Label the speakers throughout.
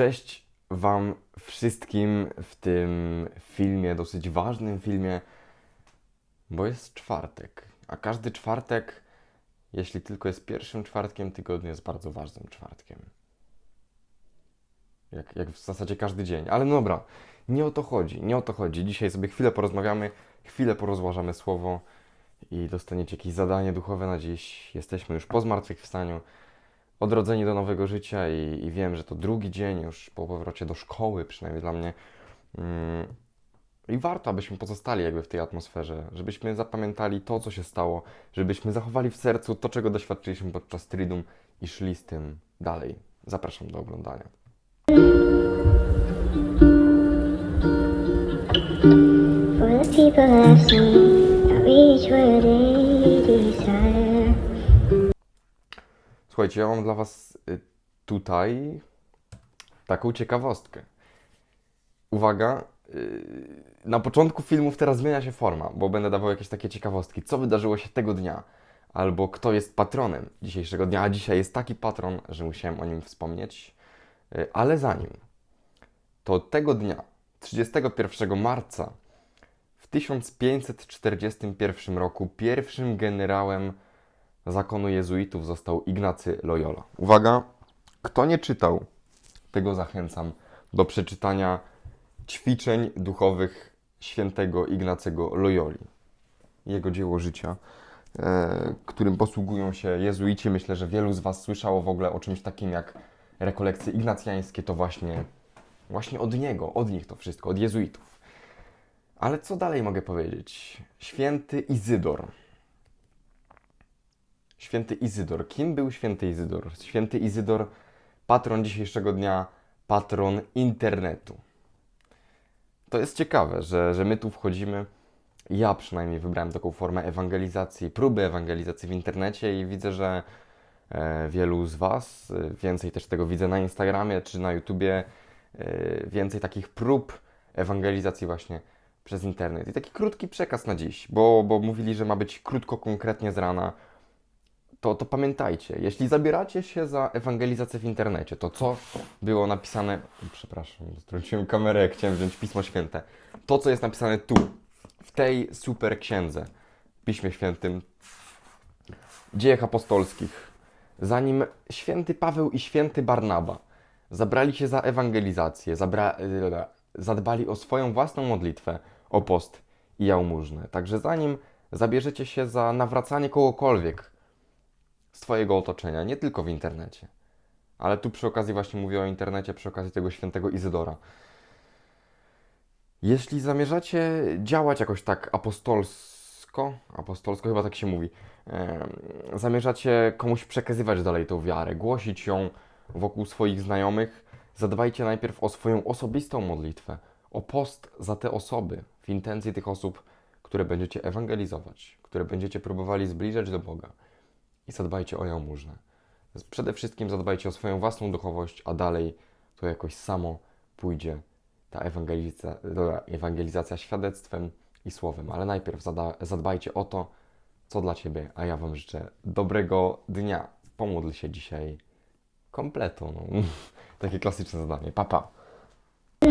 Speaker 1: Cześć Wam wszystkim w tym filmie, dosyć ważnym filmie, bo jest czwartek. A każdy czwartek, jeśli tylko jest pierwszym czwartkiem tygodnia, jest bardzo ważnym czwartkiem. Jak, jak w zasadzie każdy dzień. Ale no dobra, nie o to chodzi, nie o to chodzi. Dzisiaj sobie chwilę porozmawiamy, chwilę porozważamy słowo i dostaniecie jakieś zadanie duchowe na dziś. Jesteśmy już po zmartwychwstaniu odrodzeni do nowego życia i, i wiem, że to drugi dzień już po powrocie do szkoły, przynajmniej dla mnie. Mm, I warto, abyśmy pozostali jakby w tej atmosferze, żebyśmy zapamiętali to, co się stało, żebyśmy zachowali w sercu to, czego doświadczyliśmy podczas Tridum i szli z tym dalej. Zapraszam do oglądania.
Speaker 2: For the people seen, I reach where they desire.
Speaker 1: Słuchajcie, ja mam dla Was y, tutaj taką ciekawostkę. Uwaga, y, na początku filmów teraz zmienia się forma, bo będę dawał jakieś takie ciekawostki. Co wydarzyło się tego dnia? Albo kto jest patronem dzisiejszego dnia? A dzisiaj jest taki patron, że musiałem o nim wspomnieć. Y, Ale zanim, to tego dnia, 31 marca w 1541 roku, pierwszym generałem zakonu jezuitów został Ignacy Loyola. Uwaga, kto nie czytał, tego zachęcam do przeczytania ćwiczeń duchowych świętego Ignacego Loyoli. Jego dzieło życia, e, którym posługują się jezuici. Myślę, że wielu z Was słyszało w ogóle o czymś takim jak rekolekcje ignacjańskie. To właśnie, właśnie od niego, od nich to wszystko, od jezuitów. Ale co dalej mogę powiedzieć? Święty Izydor. Święty Izydor. Kim był święty Izydor? Święty Izydor, patron dzisiejszego dnia, patron internetu. To jest ciekawe, że, że my tu wchodzimy. Ja przynajmniej wybrałem taką formę ewangelizacji, próby ewangelizacji w internecie i widzę, że e, wielu z Was, e, więcej też tego widzę na Instagramie czy na YouTubie, e, więcej takich prób ewangelizacji właśnie przez internet. I taki krótki przekaz na dziś, bo, bo mówili, że ma być krótko, konkretnie z rana to, to pamiętajcie, jeśli zabieracie się za ewangelizację w internecie, to co było napisane, przepraszam, strąciłem kamerę, jak chciałem wziąć Pismo Święte, to co jest napisane tu, w tej super księdze, Piśmie Świętym, Dziejach Apostolskich, zanim święty Paweł i święty Barnaba zabrali się za ewangelizację, zabra, zadbali o swoją własną modlitwę, o post i jałmużnę. Także zanim zabierzecie się za nawracanie kogokolwiek, z Twojego otoczenia, nie tylko w internecie. Ale tu przy okazji właśnie mówię o internecie, przy okazji tego świętego Izydora. Jeśli zamierzacie działać jakoś tak apostolsko, apostolsko chyba tak się mówi, em, zamierzacie komuś przekazywać dalej tą wiarę, głosić ją wokół swoich znajomych, zadbajcie najpierw o swoją osobistą modlitwę, o post za te osoby, w intencji tych osób, które będziecie ewangelizować, które będziecie próbowali zbliżać do Boga i zadbajcie o jałmużnę. Przede wszystkim zadbajcie o swoją własną duchowość, a dalej to jakoś samo pójdzie ta ewangelizacja, ewangelizacja świadectwem i słowem. Ale najpierw zadbajcie o to, co dla Ciebie, a ja Wam życzę dobrego dnia. Pomódl się dzisiaj kompletu. No. Takie klasyczne zadanie. Papa. Pa.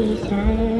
Speaker 2: Lisa.